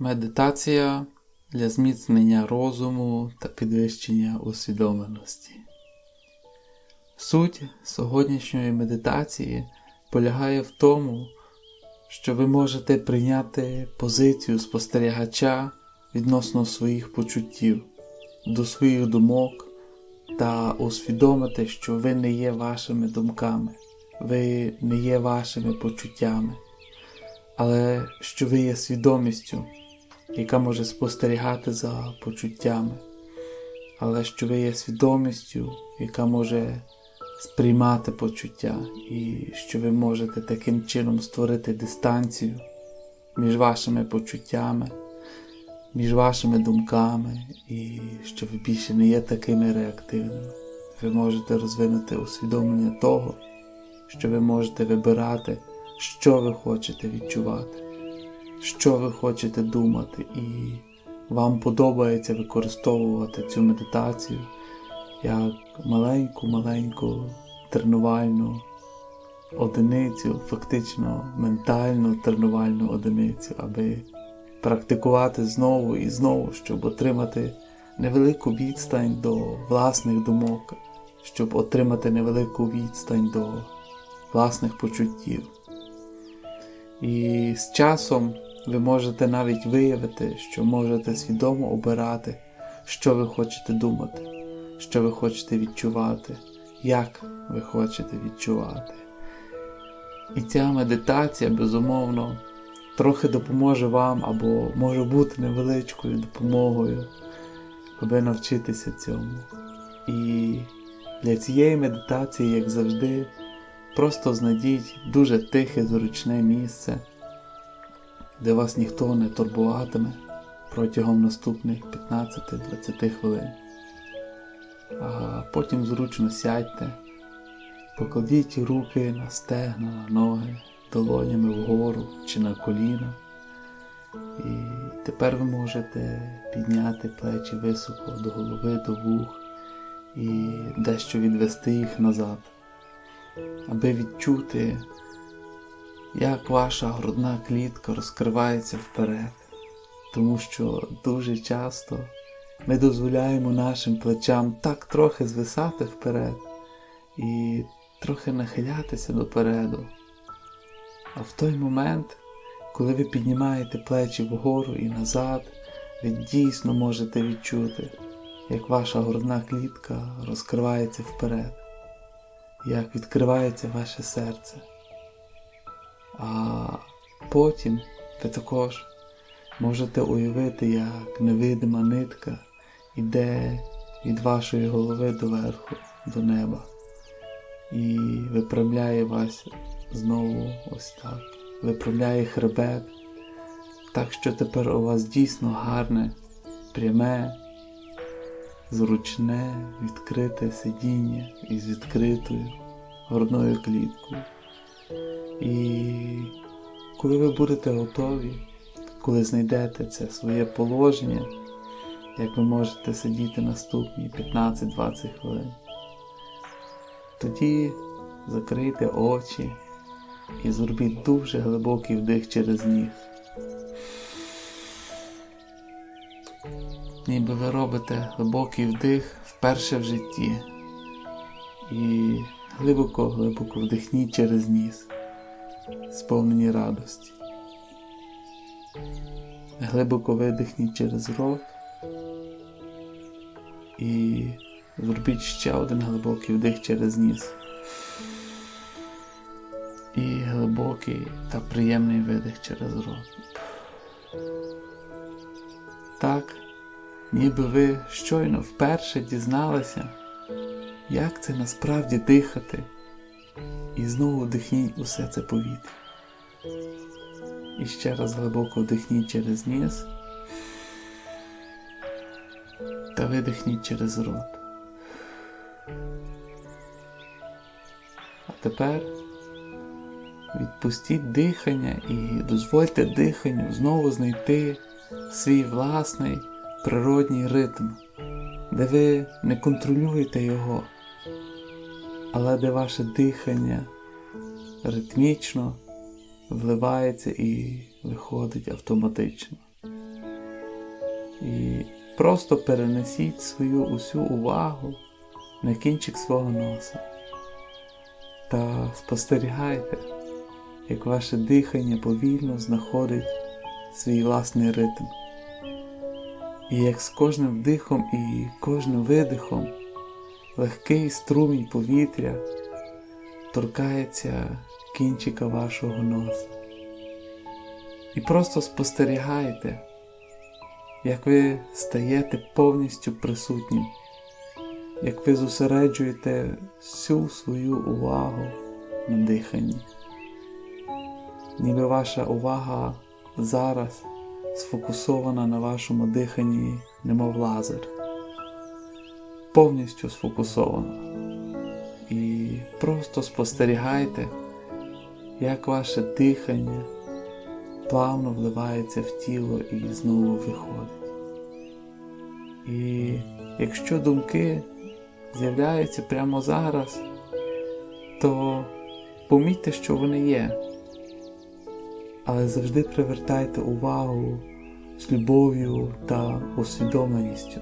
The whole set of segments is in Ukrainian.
Медитація для зміцнення розуму та підвищення усвідомленості. Суть сьогоднішньої медитації полягає в тому, що ви можете прийняти позицію спостерігача відносно своїх почуттів, до своїх думок та усвідомити, що ви не є вашими думками, ви не є вашими почуттями, але що ви є свідомістю, яка може спостерігати за почуттями, але що ви є свідомістю, яка може сприймати почуття, і що ви можете таким чином створити дистанцію між вашими почуттями, між вашими думками, і що ви більше не є такими реактивними. Ви можете розвинути усвідомлення того, що ви можете вибирати, що ви хочете відчувати, що ви хочете думати, і вам подобається використовувати цю медитацію як маленьку-маленьку тренувальну одиницю, фактично ментальну тренувальну одиницю, аби практикувати знову і знову, щоб отримати невелику відстань до власних думок, щоб отримати невелику відстань до власних почуттів. І з часом ви можете навіть виявити, що можете свідомо обирати, що ви хочете думати, що ви хочете відчувати, як ви хочете відчувати. І ця медитація, безумовно, трохи допоможе вам або може бути невеличкою допомогою, аби навчитися цьому. І для цієї медитації, як завжди, просто знайдіть дуже тихе, зручне місце, де вас ніхто не турбуватиме протягом наступних 15-20 хвилин. А потім зручно сядьте, покладіть руки на стегна, на ноги, долонями вгору чи на коліна. І тепер ви можете підняти плечі високо до голови, до вух і дещо відвести їх назад, аби відчути, як ваша грудна клітка розкривається вперед, тому що дуже часто ми дозволяємо нашим плечам так трохи звисати вперед і трохи нахилятися допереду. А в той момент, коли ви піднімаєте плечі вгору і назад, ви дійсно можете відчути, як ваша грудна клітка розкривається вперед, як відкривається ваше серце. А потім ви також можете уявити, як невидима нитка йде від вашої голови до верху, до неба і виправляє вас знову ось так. Виправляє хребет, так що тепер у вас дійсно гарне, пряме, зручне, відкрите сидіння із відкритою грудною кліткою. І коли ви будете готові, коли знайдете це своє положення, як ви можете сидіти наступні 15-20 хвилин, тоді закрийте очі і зробіть дуже глибокий вдих через ніг. Ніби ви робите глибокий вдих вперше в житті. І глибоко-глибоко вдихніть через ніс, сповнені радості. Глибоко видихніть через рот і зробіть ще один глибокий вдих через ніс. І глибокий та приємний видих через рот. Так, ніби ви щойно вперше дізналися, як це насправді дихати, і знову вдихніть усе це повітря. І ще раз глибоко вдихніть через ніс та видихніть через рот. А тепер відпустіть дихання і дозвольте диханню знову знайти свій власний природній ритм, де ви не контролюєте його, але де ваше дихання ритмічно вливається і виходить автоматично. І просто перенесіть свою усю увагу на кінчик свого носа та спостерігайте, як ваше дихання повільно знаходить свій власний ритм. І як з кожним вдихом і кожним видихом легкий струмінь повітря торкається кінчика вашого носа. І просто спостерігайте, як ви стаєте повністю присутнім, як ви зосереджуєте всю свою увагу на диханні. Ніби ваша увага зараз сфокусована на вашому диханні, немов лазер. Повністю сфокусована. І просто спостерігайте, як ваше дихання плавно вливається в тіло і знову виходить. І якщо думки з'являються прямо зараз, то помітьте, що вони є, але завжди привертайте увагу з любов'ю та усвідомленістю.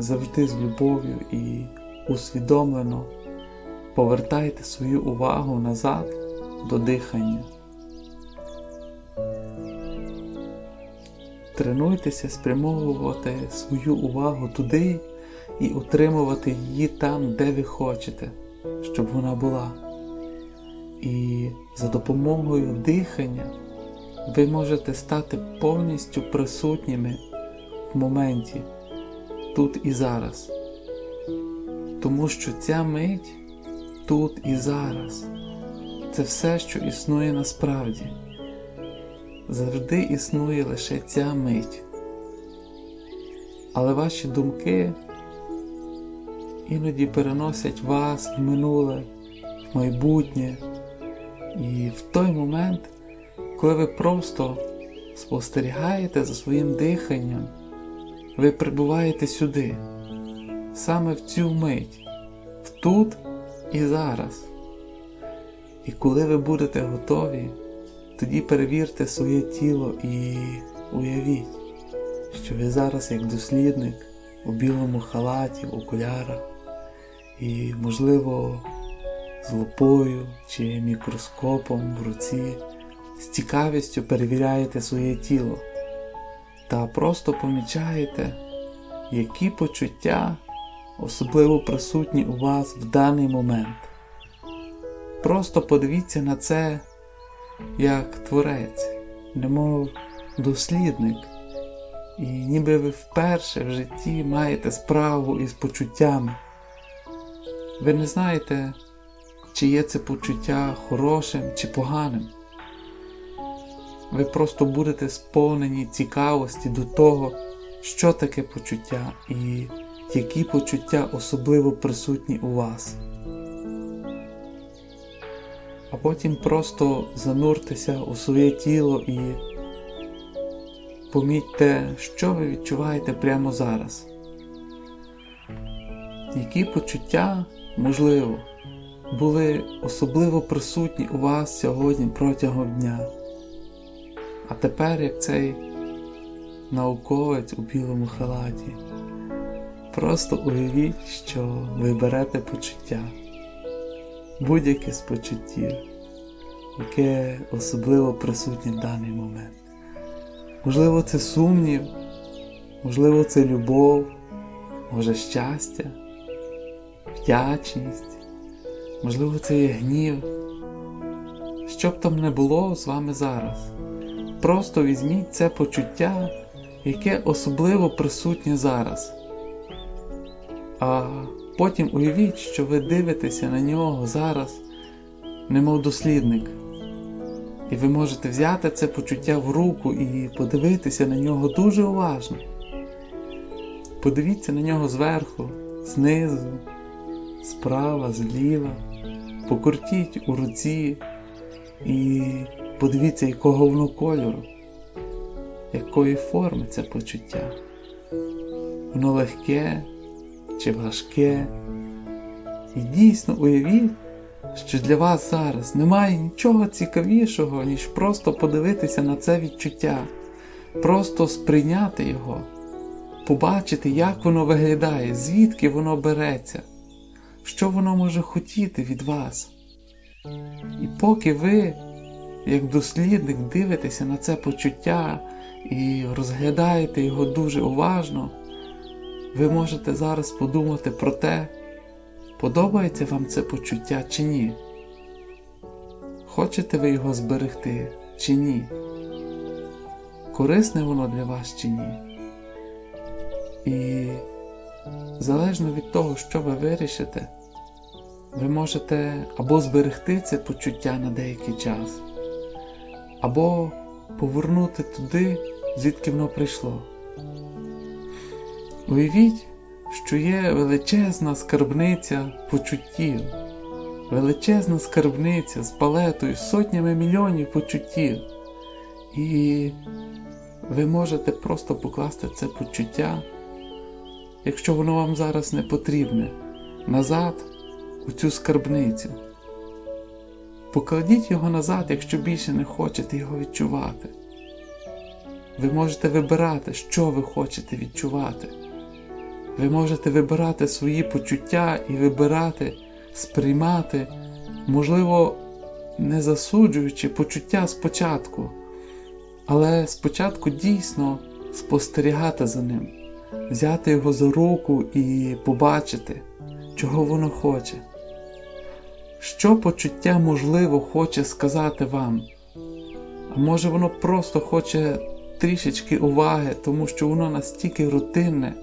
Завжди з любов'ю і усвідомлено повертайте свою увагу назад до дихання. Тренуйтеся спрямовувати свою увагу туди і утримувати її там, де ви хочете, щоб вона була. І за допомогою дихання ви можете стати повністю присутніми в моменті, тут і зараз. Тому що ця мить тут і зараз це все, що існує насправді. Завжди існує лише ця мить. Але ваші думки іноді переносять вас в минуле, в майбутнє. І в той момент, коли ви просто спостерігаєте за своїм диханням, ви прибуваєте сюди, саме в цю мить, тут і зараз. І коли ви будете готові, тоді перевірте своє тіло і уявіть, що ви зараз як дослідник у білому халаті, в окулярах, і, можливо, з лупою чи мікроскопом в руці з цікавістю перевіряєте своє тіло та просто помічаєте, які почуття особливо присутні у вас в даний момент. Просто подивіться на це як творець, немов дослідник, і ніби ви вперше в житті маєте справу із почуттями. Ви не знаєте, чи є це почуття хорошим чи поганим. Ви просто будете сповнені цікавості до того, що таке почуття і які почуття особливо присутні у вас. А потім просто зануртеся у своє тіло і помітьте, що ви відчуваєте прямо зараз. Які почуття, можливо, були особливо присутні у вас сьогодні протягом дня. А тепер, як цей науковець у білому халаті, просто уявіть, що ви берете почуття, будь-яке з почуттів, яке особливо присутнє в даний момент. Можливо, це сумнів, можливо, це любов, може щастя, вдячність, можливо, це є гнів. Що б там не було з вами зараз, просто візьміть це почуття, яке особливо присутнє зараз. А потім уявіть, що ви дивитеся на нього зараз, немов дослідник. І ви можете взяти це почуття в руку і подивитися на нього дуже уважно. Подивіться на нього зверху, знизу, справа, зліва, покрутіть у руці і подивіться, якого воно кольору, якої форми це почуття. Воно легке чи важке. І дійсно уявіть, що для вас зараз немає нічого цікавішого, ніж просто подивитися на це відчуття, просто сприйняти його, побачити, як воно виглядає, звідки воно береться, що воно може хотіти від вас. І поки ви, як дослідник, дивитеся на це почуття і розглядаєте його дуже уважно, ви можете зараз подумати про те, подобається вам це почуття чи ні. Хочете ви його зберегти чи ні? Корисне воно для вас чи ні? І залежно від того, що ви вирішите, ви можете або зберегти це почуття на деякий час, або повернути туди, звідки воно прийшло. Уявіть, що є величезна скарбниця почуттів, величезна скарбниця з палетою, сотнями мільйонів почуттів. І ви можете просто покласти це почуття, якщо воно вам зараз не потрібне, назад у цю скарбницю. Покладіть його назад, якщо більше не хочете його відчувати. Ви можете вибирати, що ви хочете відчувати. Ви можете вибирати свої почуття і вибирати, сприймати, можливо, не засуджуючи почуття спочатку, але спочатку дійсно спостерігати за ним, взяти його за руку і побачити, чого воно хоче. Що почуття, можливо, хоче сказати вам? А може воно просто хоче трішечки уваги, тому що воно настільки рутинне,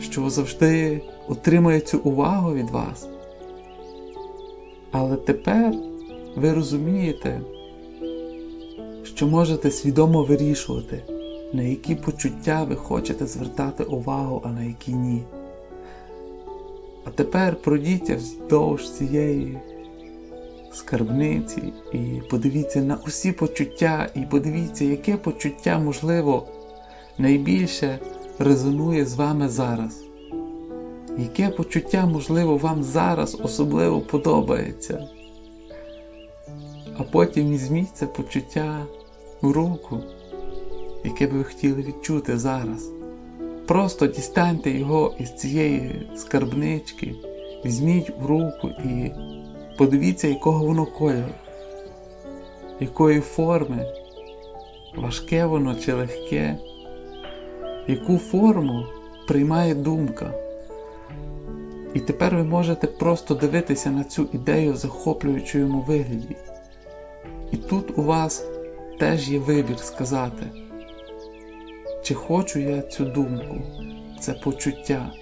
що завжди отримує цю увагу від вас. Але тепер ви розумієте, що можете свідомо вирішувати, на які почуття ви хочете звертати увагу, а на які ні. А тепер пройдіться вздовж цієї скарбниці і подивіться на усі почуття, і подивіться, яке почуття, можливо, найбільше резонує з вами зараз. Яке почуття, можливо, вам зараз особливо подобається. А потім візьміть це почуття в руку, яке би ви хотіли відчути зараз. Просто дістаньте його із цієї скарбнички, візьміть в руку і подивіться, якого воно кольору, якої форми, важке воно чи легке, яку форму приймає думка. І тепер ви можете просто дивитися на цю ідею в захоплюючому вигляді. І тут у вас теж є вибір сказати, чи хочу я цю думку, це почуття,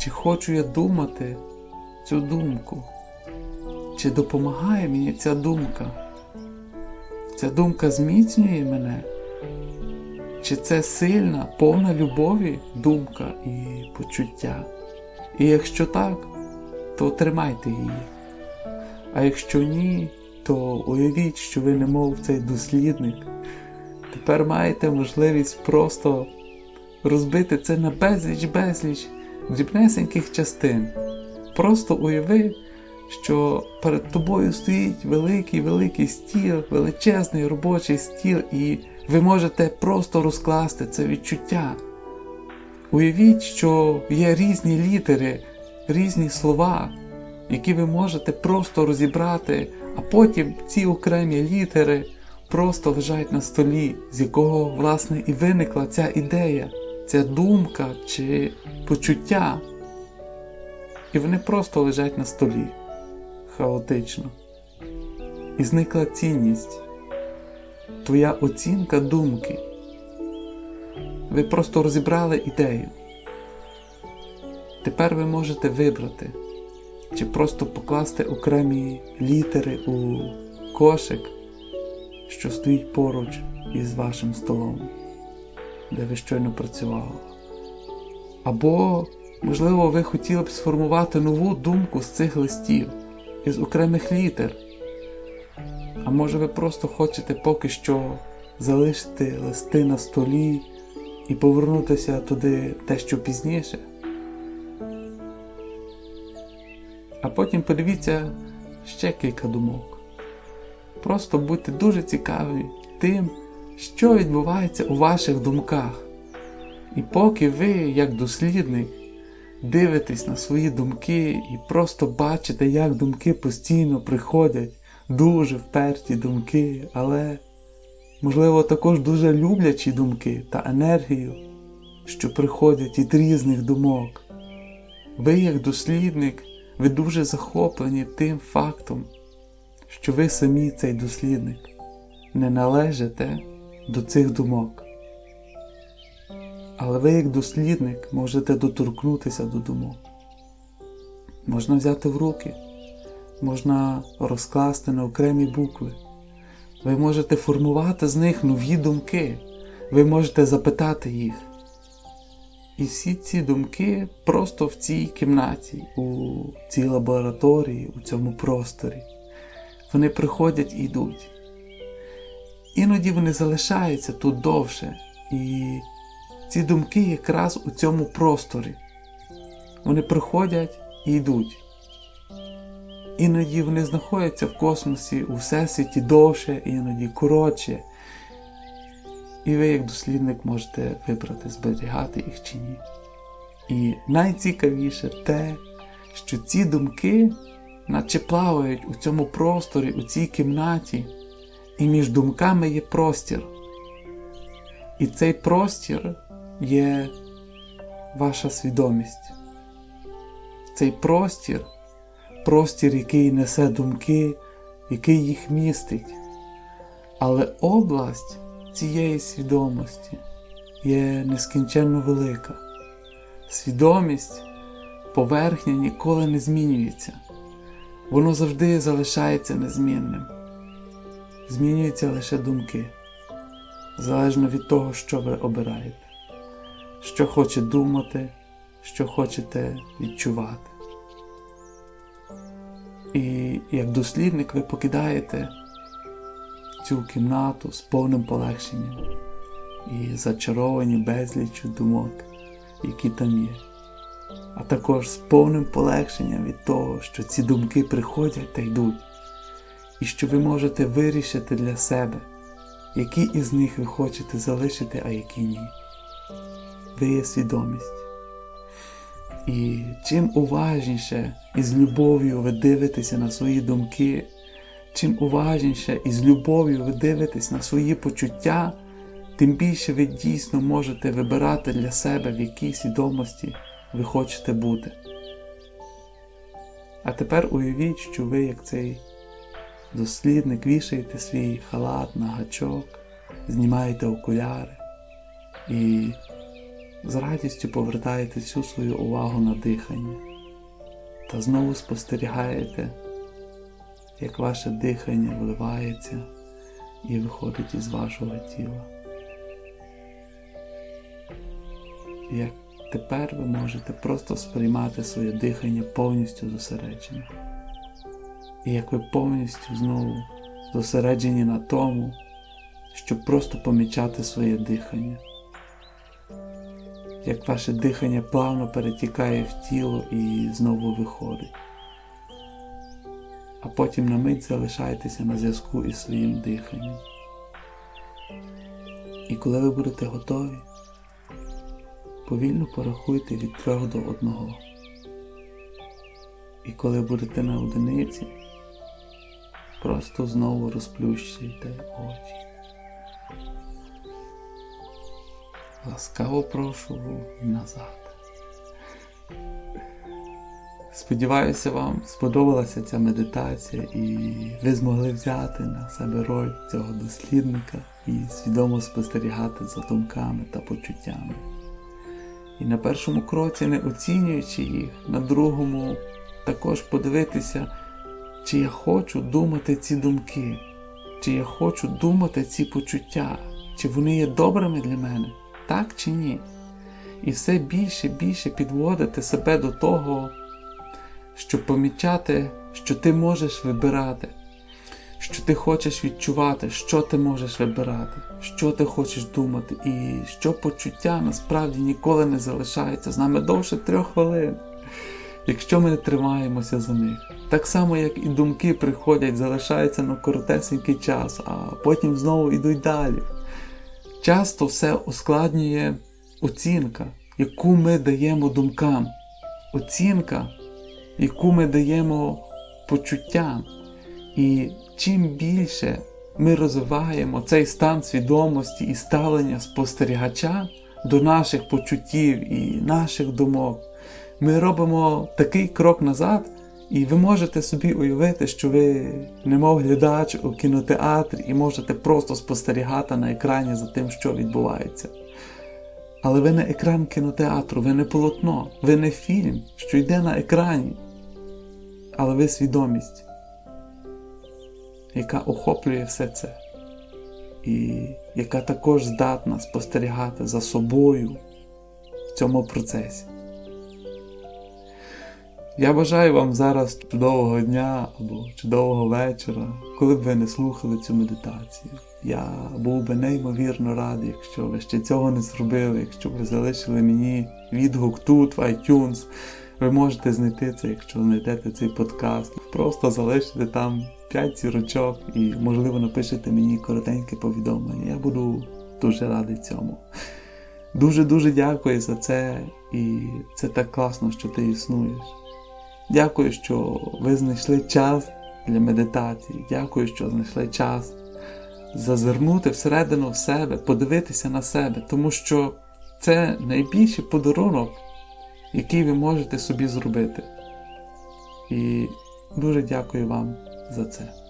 чи хочу я думати цю думку, чи допомагає мені ця думка? Ця думка зміцнює мене? Чи це сильна, повна любові думка і почуття? І якщо так, то тримайте її. А якщо ні, то уявіть, що ви немов цей дослідник. Тепер маєте можливість просто розбити це на безліч-безліч дрібнесеньких частин. Просто уяви, що перед тобою стоїть великий великий стіл, величезний робочий стіл, і ви можете просто розкласти це відчуття. Уявіть, що є різні літери, різні слова, які ви можете просто розібрати, а потім ці окремі літери просто лежать на столі, з якого, власне, і виникла ця ідея, ця думка чи почуття. І вони просто лежать на столі хаотично. І зникла цінність, твоя оцінка думки. Ви просто розібрали ідею. Тепер ви можете вибрати, чи просто покласти окремі літери у кошик, що стоїть поруч із вашим столом, де ви щойно працювали. Або, можливо, ви хотіли б сформувати нову думку з цих листів, із окремих літер. А може ви просто хочете поки що залишити листи на столі і повернутися туди дещо пізніше. А потім подивіться ще кілька думок. Просто будьте дуже цікаві тим, що відбувається у ваших думках. І поки ви, як дослідник, дивитесь на свої думки і просто бачите, як думки постійно приходять, дуже вперті думки, але, можливо, також дуже люблячі думки та енергію, що приходять від різних думок. Ви, як дослідник, ви дуже захоплені тим фактом, що ви самі цей дослідник не належите до цих думок. Але ви, як дослідник, можете доторкнутися до думок. Можна взяти в руки, можна розкласти на окремі букви. Ви можете формувати з них нові думки, ви можете запитати їх. І всі ці думки просто в цій кімнаті, у цій лабораторії, у цьому просторі. Вони приходять і йдуть. Іноді вони залишаються тут довше. І ці думки якраз у цьому просторі. Вони приходять і йдуть. Іноді вони знаходяться в космосі, у всесвіті довше, іноді коротше. І ви, як дослідник, можете вибрати, зберігати їх чи ні. І найцікавіше те, що ці думки, наче плавають у цьому просторі, у цій кімнаті, і між думками є простір. І цей простір є ваша свідомість. Цей простір, простір, який несе думки, який їх містить. Але область цієї свідомості є нескінченно велика. Свідомість, поверхня ніколи не змінюється. Воно завжди залишається незмінним. Змінюються лише думки, залежно від того, що ви обираєте, що хочете думати, що хочете відчувати. І як дослідник ви покидаєте цю кімнату з повним полегшенням і зачаровані безліччю думок, які там є, а також з повним полегшенням від того, що ці думки приходять та йдуть, і що ви можете вирішити для себе, які із них ви хочете залишити, а які ні. Ви є свідомість. І чим уважніше і з любов'ю ви дивитеся на свої думки, чим уважніше і з любов'ю ви дивитесь на свої почуття, тим більше ви дійсно можете вибирати для себе, в якій свідомості ви хочете бути. А тепер уявіть, що ви, як цей дослідник, вішаєте свій халат на гачок, знімаєте окуляри і з радістю повертаєте всю свою увагу на дихання та знову спостерігаєте, як ваше дихання вливається і виходить із вашого тіла. Як тепер ви можете просто сприймати своє дихання повністю зосереджене. І як ви повністю знову зосереджені на тому, щоб просто помічати своє дихання як ваше дихання плавно перетікає в тіло і знову виходить. А потім на мить залишаєтеся на зв'язку із своїм диханням. І коли ви будете готові, повільно порахуйте від трьох до одного. І коли будете на одиниці, просто знову розплющуйте очі. Ласкаво прошу назад. Сподіваюся, вам сподобалася ця медитація і ви змогли взяти на себе роль цього дослідника і свідомо спостерігати за думками та почуттями. І на першому кроці, не оцінюючи їх, на другому також подивитися, чи я хочу думати ці думки, чи я хочу думати ці почуття, чи вони є добрими для мене так чи ні? І все більше більше підводити себе до того, щоб помічати, що ти можеш вибирати, що ти хочеш відчувати, що ти можеш вибирати, що ти хочеш думати, і що почуття насправді ніколи не залишається з нами довше трьох хвилин, якщо ми не тримаємося за них. Так само, як і думки приходять, залишаються на коротесенький час, а потім знову йдуть далі. Часто все ускладнює оцінка, яку ми даємо думкам, оцінка, яку ми даємо почуттям. І чим більше ми розвиваємо цей стан свідомості і ставлення спостерігача до наших почуттів і наших думок, ми робимо такий крок назад, і ви можете собі уявити, що ви немов глядач у кінотеатрі і можете просто спостерігати на екрані за тим, що відбувається. Але ви не екран кінотеатру, ви не полотно, ви не фільм, що йде на екрані, але ви свідомість, яка охоплює все це, і яка також здатна спостерігати за собою в цьому процесі. Я бажаю вам зараз чудового дня або чудового вечора, коли б ви не слухали цю медитацію. Я був би неймовірно радий, якщо ви ще цього не зробили, якщо ви залишили мені відгук тут, в iTunes. Ви можете знайти це, якщо знайдете цей подкаст. Просто залишите там 5 зірочок і, можливо, напишете мені коротеньке повідомлення. Я буду дуже радий цьому. Дуже-дуже дякую за це, і це так класно, що ти існуєш. Дякую, що ви знайшли час для медитації. Дякую, що знайшли час зазирнути всередину в себе, подивитися на себе, тому що це найбільший подарунок, який ви можете собі зробити. І дуже дякую вам за це.